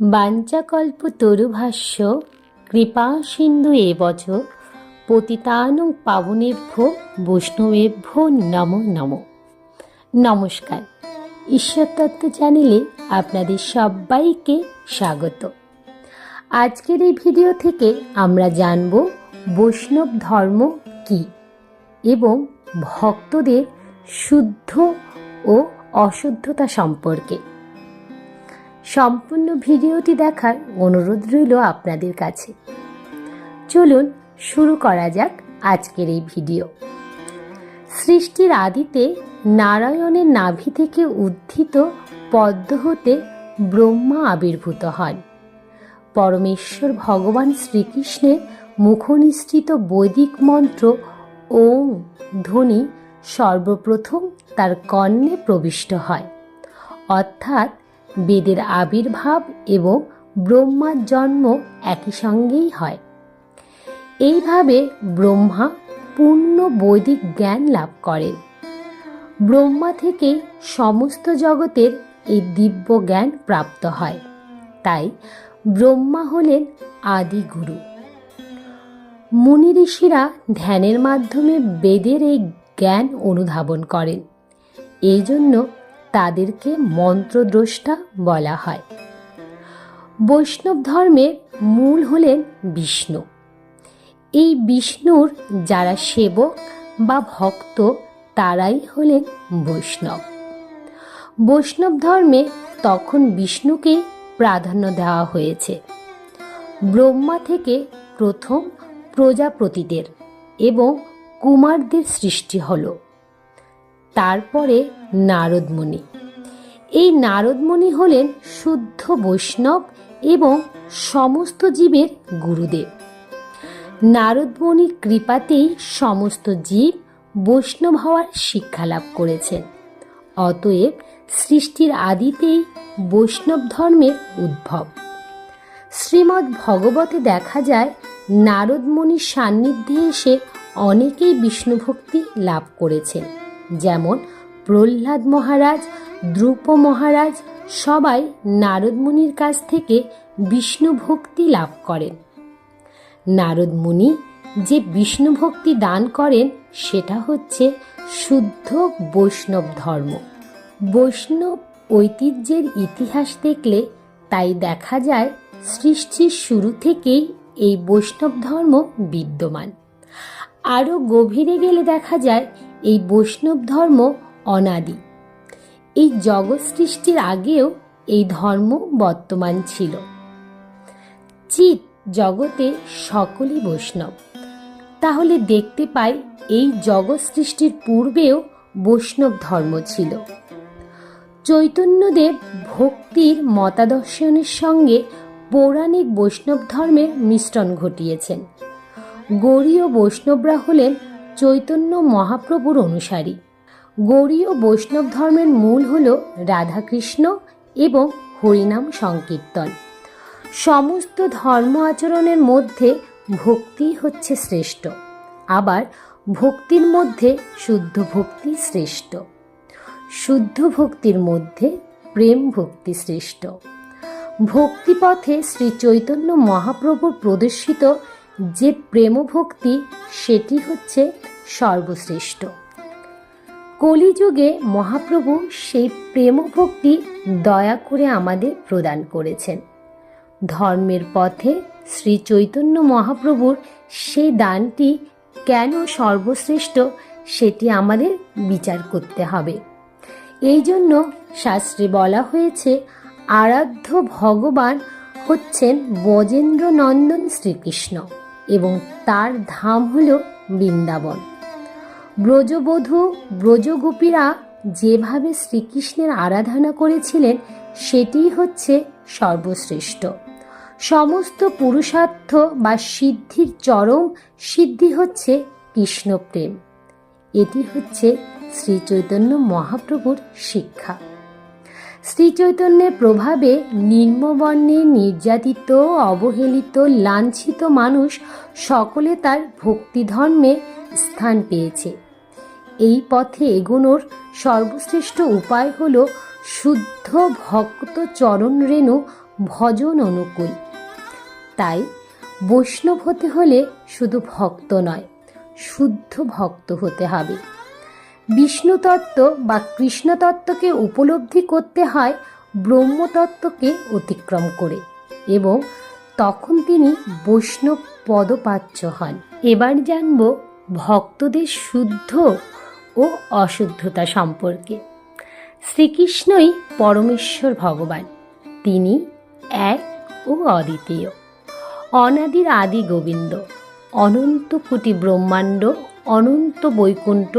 বাঞ্চাকল্প তরুভাষ্য, কৃপা সিন্ধু এবচ পতিতানং পাবনেভ্য, বৈষ্ণবেভ্য নম নম। নমস্কার, ঈশ্বরতত্ত্ব চ্যানেলে আপনাদের সবাইকে স্বাগত। আজকের এই ভিডিও থেকে আমরা জানব বৈষ্ণব ধর্ম কি এবং ভক্তদের শুদ্ধ ও অশুদ্ধতা সম্পর্কে। সম্পূর্ণ ভিডিওটি দেখার অনুরোধ রইল আপনাদের কাছে। চলুন শুরু করা যাক আজকের এই ভিডিও। সৃষ্টির আদিতে নারায়ণের নাভি থেকে উদ্ধৃত পদ্ম হতে ব্রহ্মা আবির্ভূত হন। পরমেশ্বর ভগবান শ্রীকৃষ্ণের মুখনিসৃত বৈদিক মন্ত্র ওং ধ্বনি সর্বপ্রথম তার কর্ণে প্রবিষ্ট হয়। অর্থাৎ বেদের আবির্ভাব এবং ব্রহ্মার জন্ম একই সঙ্গেই হয়। এইভাবে ব্রহ্মা পূর্ণ বৈদিক জ্ঞান লাভ করেন ব্রহ্মা থেকে সমস্ত জগতের এই দিব্য জ্ঞান প্রাপ্ত হয়। তাই ব্রহ্মা হলেন আদি গুরু। মুনি ঋষিরা ধ্যানের মাধ্যমে বেদের এই জ্ঞান অনুধাবন করেন। এই জন্য তাদেরকে মন্ত্রদ্রষ্টা বলা হয়। বৈষ্ণব ধর্মের মূল হলেন বিষ্ণু। এই বিষ্ণুর যারা সেবক বা ভক্ত, তারাই হলেন বৈষ্ণব। বৈষ্ণব ধর্মে তখন বিষ্ণুকে প্রাধান্য দেওয়া হয়েছে। ব্রহ্মা থেকে প্রথম প্রজাপতিদের এবং কুমারদের সৃষ্টি হলো। তারপরে নারদমণি। এই নারদমণি হলেন শুদ্ধ বৈষ্ণব এবং সমস্ত জীবের গুরুদেব। নারদমণির কৃপাতেই সমস্ত জীব বৈষ্ণব হওয়ার শিক্ষা লাভ করেছেন। অতএব সৃষ্টির আদিতেই বৈষ্ণব ধর্মের উদ্ভব। শ্রীমদ্ ভগবতে দেখা যায়, নারদমণির সান্নিধ্যে এসে অনেকেই বিষ্ণুভক্তি লাভ করেছেন। যেমন প্রহ্লাদ মহারাজ, দ্রুপ মহারাজ, সবাই নারদমুনির কাছ থেকে বিষ্ণু ভক্তি লাভ করেন। নারদমুনি যে বিষ্ণু ভক্তি দান করেন, সেটা হচ্ছে শুদ্ধ বৈষ্ণব ধর্ম। বৈষ্ণব ঐতিহ্যের ইতিহাস দেখলে তাই দেখা যায় সৃষ্টির শুরু থেকেই এই বৈষ্ণব ধর্ম বিদ্যমান। আরও গভীরে গেলে দেখা যায় এই বৈষ্ণব ধর্ম অনাদি। এই জগৎ সৃষ্টির আগেও এই ধর্ম বর্তমান ছিল। চিত জগতে সকলই বৈষ্ণব। তাহলে দেখতে পাই এই জগৎ সৃষ্টির পূর্বেও বৈষ্ণব ধর্ম ছিল। চৈতন্যদেব ভক্তির মতাদর্শনের সঙ্গে পৌরাণিক বৈষ্ণব ধর্মের মিশ্রণ ঘটিয়েছেন। গৌরীয় বৈষ্ণবরা হলেন চৈতন্য মহাপ্রভুর অনুসারী। গৌরীয় বৈষ্ণব ধর্মের মূল হল রাধাকৃষ্ণ এবং হরিনাম সংকীর্তন। সমস্ত ধর্ম আচরণের মধ্যে ভক্তি হচ্ছে শ্রেষ্ঠ। আবার ভক্তির মধ্যে শুদ্ধ ভক্তি শ্রেষ্ঠ। শুদ্ধ ভক্তির মধ্যে প্রেম ভক্তি শ্রেষ্ঠ। ভক্তিপথে শ্রী চৈতন্য মহাপ্রভুর প্রদর্শিত যে প্রেম ভক্তি সেটি হচ্ছে সর্বশ্রেষ্ঠ। কলিযুগে মহাপ্রভু সেই প্রেম ভক্তি দয়া করে আমাদের প্রদান করেছেন। ধর্মের পথে শ্রী চৈতন্য মহাপ্রভুর সেই দানটি কেন সর্বশ্রেষ্ঠ, সেটি আমাদের বিচার করতে হবে। এই জন্য শাস্ত্রে বলা হয়েছে, আরাধ্য ভগবান হচ্ছেন বজেন্দ্র নন্দন শ্রীকৃষ্ণ। এবং তার ধাম হল বৃন্দাবন। ব্রজবধূ, ব্রজগোপীরা যেভাবে শ্রীকৃষ্ণের আরাধনা করেছিলেন, সেটি হচ্ছে সর্বশ্রেষ্ঠ। সমস্ত পুরুষার্থ বা সিদ্ধির চরম সিদ্ধি হচ্ছে কৃষ্ণপ্রেম। এটি হচ্ছে শ্রী চৈতন্য মহাপ্রভুর শিক্ষা। শ্রী চৈতন্যের প্রভাবে নিম্নবর্ণে নির্যাতিত, অবহেলিত, লাঞ্ছিত মানুষ সকলে তার ভক্তিধর্মে স্থান পেয়েছে। এই পথে এগোনোর সর্বশ্রেষ্ঠ উপায় হল শুদ্ধ ভক্ত চরণ রেণু ভজন অনুকূল। তাই বৈষ্ণব হতে হলে শুধু ভক্ত নয়, শুদ্ধ ভক্ত হতে হবে। বিষ্ণু তত্ত্ব বা কৃষ্ণতত্ত্বকে উপলব্ধি করতে হয় ব্রহ্মতত্ত্বকে অতিক্রম করে এবং তখন তিনি বৈষ্ণব পদপাচ্য হন। এবার জানব ভক্তদের শুদ্ধ ও অশুদ্ধতা সম্পর্কে। শ্রীকৃষ্ণই পরমেশ্বর ভগবান। তিনি এক ও অদ্বিতীয়। অনাদির আদি গোবিন্দ। অনন্ত কোটি ব্রহ্মাণ্ড, অনন্ত বৈকুণ্ঠ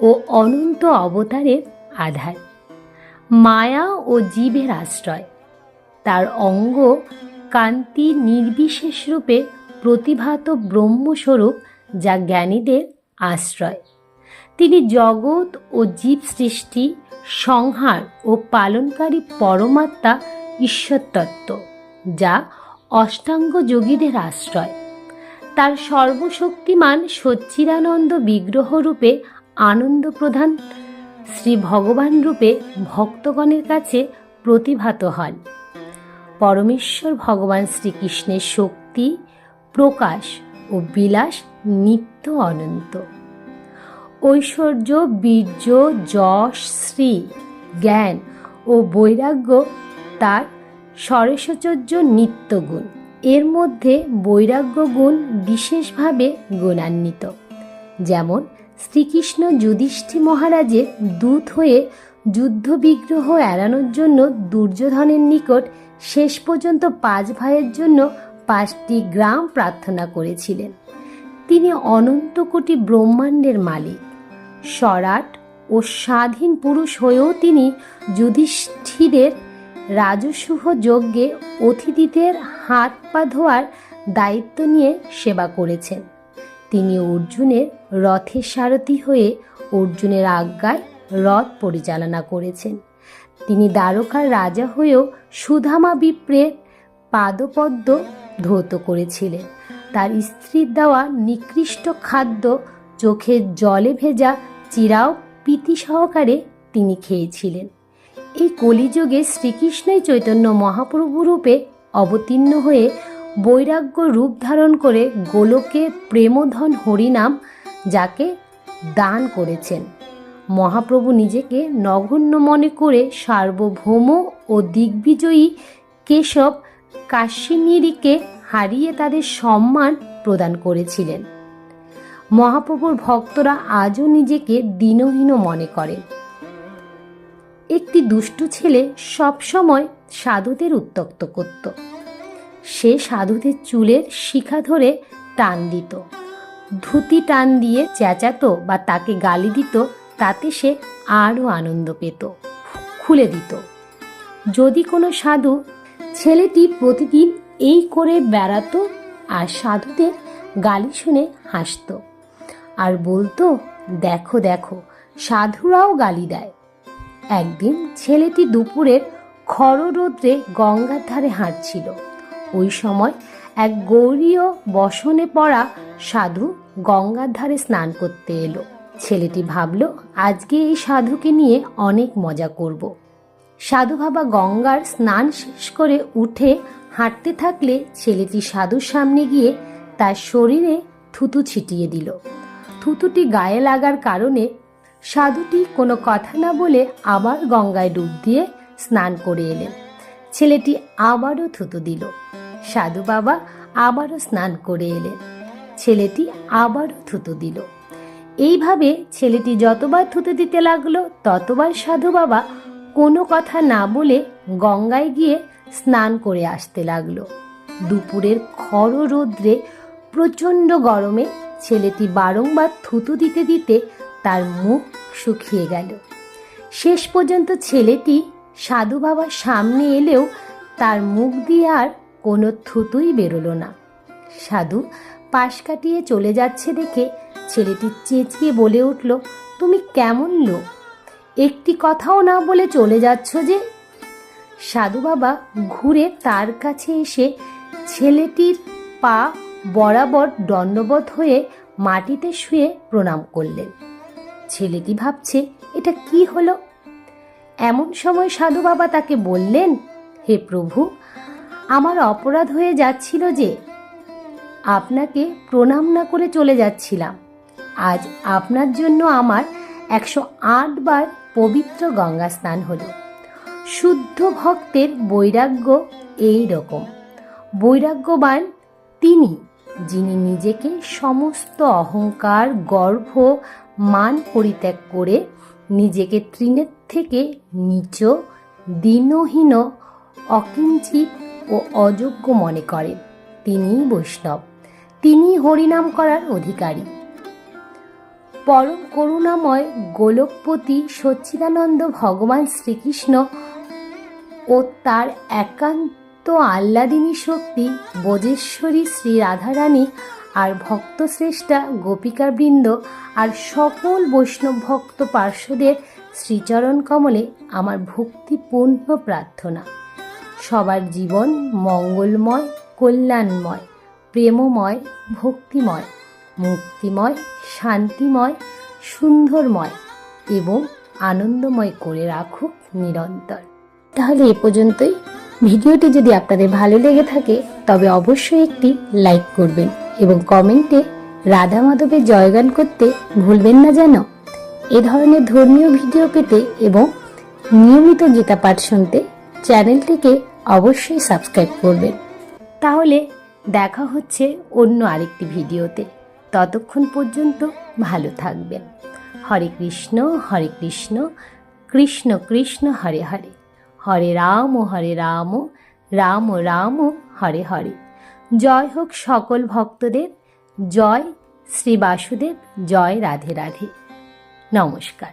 ও অনন্ত অবতারের আধার। মায়া ও জীবের আশ্রয়। তার অঙ্গ কান্তি নির্বিশেষ রূপে প্রতিভাত ব্রহ্মস্বরূপ যা জ্ঞানীদের আশ্রয়। তিনি জগৎ ও জীব সৃষ্টি, সংহার ও পালনকারী পরমাত্মা ঈশ্বরতত্ত্ব, যা অষ্টাঙ্গ যোগীদের আশ্রয়। তার সর্বশক্তিমান সচ্চিদানন্দ বিগ্রহ রূপে আনন্দ প্রধান শ্রী ভগবান রূপে ভক্তগণের কাছে প্রতিভাত হন। পরমেশ্বর ভগবান শ্রীকৃষ্ণের শক্তি, প্রকাশ ও বিলাস নিত্য অনন্ত। ঐশ্বর্য, বীর্য, যশ, শ্রী, জ্ঞান ও বৈরাগ্য তার সরেশচর্য নিত্যগুণ এর মধ্যে বৈরাগ্য গুণ বিশেষভাবে গুণান্বিত। যেমন শ্রীকৃষ্ণ যুধিষ্ঠি মহারাজের দূত হয়ে যুদ্ধ বিগ্রহ এড়ানোর জন্য দুর্যোধনের নিকট শেষ পর্যন্ত পাঁচ ভাইয়ের জন্য পাঁচটি গ্রাম প্রার্থনা করেছিলেন। তিনি অনন্ত কোটি ব্রহ্মাণ্ডের মালিক। সরাট ও স্বাধীন পুরুষ হয়েও তিনি যুধিষ্ঠিরের রাজসূহ যজ্ঞে অতিথিদের হাত পা ধোয়ার দায়িত্ব নিয়ে সেবা করেছেন। তিনি অর্জুনের রথের সারথি হয়ে অর্জুনের আজ্ঞায় রথ পরিচালনা করেছেন। তিনি দ্বারকার রাজা হয়েও সুধামা বিপ্রের পাদপদ্ম ধৌত করেছিলেন। তার স্ত্রীর দেওয়া নিকৃষ্ট খাদ্য চোখের জলে ভেজা চিরাও প্রীতি সহকারে তিনি খেয়েছিলেন। এই কলিযুগে শ্রীকৃষ্ণই চৈতন্য মহাপ্রভু রূপে অবতীর্ণ হয়ে বৈরাগ্য রূপ ধারণ করে গোলকে প্রেমধন হরিনাম যাকে দান করেছেন। মহাপ্রভু নিজেকে নগণ্য মনে করে সার্বভৌম ও দিগ্বিজয়ী কেশব কাশ্মীরিকে হারিয়ে তাদের সম্মান প্রদান করেছিলেন। মহাপ্রভুর ভক্তরা আজও নিজেকে দীনহীন মনে করেন একটি দুষ্টু ছেলে সবসময় সাধুদের উত্তক্ত করত। সে সাধুদের চুলের শিখা ধরে টান দিত। ধুতি টান দিয়ে চেঁচাতো বা তাকে গালি দিত, তাতে সে আরও আনন্দ পেত, খুলে দিত। যদি কোনো সাধু ছেলেটি প্রতিদিন এই করে বেড়াতো আর সাধুদের গালি শুনে হাসতো আর বলতো, দেখো দেখো, সাধুরাও গালি দেয়। একদিন ছেলেটি দুপুরের খররৌদ্রে গঙ্গার ধারে হাঁটছিল। ওই সময় এক গৌরীয় বসনে পড়া সাধু গঙ্গার ধারে স্নান করতে এলো। ছেলেটি ভাবল, আজকে এই সাধুকে নিয়ে অনেক মজা করব। সাধু বাবা গঙ্গার স্নান শেষ করে উঠে হাঁটতে থাকলে ছেলেটি সাধুর সামনে গিয়ে তার শরীরে থুতু ছিটিয়ে দিল। থুতুটি গায়ে লাগার কারণে সাধুটি কোনো কথা না বলে আবার গঙ্গায় ডুব দিয়ে স্নান করে এলেন। ছেলেটি আবারও থুতু দিল। সাধু বাবা আবারও স্নান করে এলেন। ছেলেটি আবারও থুতু দিল। এইভাবে ছেলেটি যতবার থুতু দিতে লাগল, ততবার সাধু বাবা কোনো কথা না বলে গঙ্গায় গিয়ে স্নান করে আসতে লাগল। দুপুরের খর রৌদ্রে প্রচণ্ড গরমে ছেলেটি বারংবার থুতু দিতে দিতে তার মুখ শুকিয়ে গেল। শেষ পর্যন্ত ছেলেটি সাধু বাবার সামনে এলেও তার মুখ দিয়ে আর কোনো থুতুই বেরোলো না। সাধু পাশ কাটিয়ে চলে যাচ্ছে দেখে ছেলেটি চেঁচিয়ে বলে উঠল, তুমি কেমন লোক? একটি কথাও না বলে চলে যাচ্ছ যে? সাধু বাবা ঘুরে তার কাছে এসে ছেলেটির পা বরাবর দণ্ডবত হয়ে মাটিতে শুয়ে প্রণাম করলেন। ছেলেটি ভাবছে, এটা কি হলো? এমন সময় সাধু বাবা তাকে বললেন, হে প্রভু আমার অপরাধ হয়ে যাচ্ছিল যে আপনাকে প্রণাম না করে চলে যাচ্ছিলাম। আজ আপনার জন্য আমার একশো আট বার পবিত্র গঙ্গা স্নান হলো। শুদ্ধ ভক্তের বৈরাগ্য এই রকম। বৈরাগ্যবান তিনি, যিনি নিজেকে সমস্ত অহংকার, গর্ভ, মান পরিত্যাগ করে নিজেকে তৃণের থেকে নিচ, দীনহীন, অকিঞ্চিত ও অযোগ্য মনে করেন তিনিই বৈষ্ণব। তিনি হরিনাম করার অধিকারী। পরম করুণাময় গোলকপতি সচ্চিদানন্দ ভগবান শ্রীকৃষ্ণ ও তার একান্ত আহ্লাদিনী শক্তি বোজেশ্বরী শ্রী রাধারানী আর ভক্তশ্রেষ্ঠা গোপিকাবৃন্দ আর সকল বৈষ্ণব ভক্ত পার্শ্বদের শ্রীচরণ কমলে আমার ভক্তিপূর্ণ প্রার্থনা। সবার জীবন মঙ্গলময়, কল্যাণময়, প্রেমময়, ভক্তিময়, মুক্তিময়, শান্তিময়, সুন্দরময় এবং আনন্দময় করে রাখুক নিরন্তর। তাহলে এ পর্যন্তই। ভিডিওটি যদি আপনাদের ভালো লেগে থাকে, তবে অবশ্যই একটি লাইক করবেন এবং কমেন্টে রাধা মাধবের জয়গান করতে ভুলবেন না যেন। এ ধরনের ধর্মীয় ভিডিও পেতে এবং নিয়মিত গীতা পাঠ শুনতে চ্যানেলটিকে অবশ্যই সাবস্ক্রাইব করবেন। তাহলে দেখা হচ্ছে অন্য আরেকটি ভিডিওতে। ততক্ষণ পর্যন্ত ভালো থাকবেন। হরে কৃষ্ণ হরে কৃষ্ণ কৃষ্ণ কৃষ্ণ, হরে হরে। হরে রাম হরে রাম রাম রাম হরে হরে। জয় হোক সকল ভক্তদের। জয় শ্রী বাসুদেব, জয় রাধে রাধে। নমস্কার।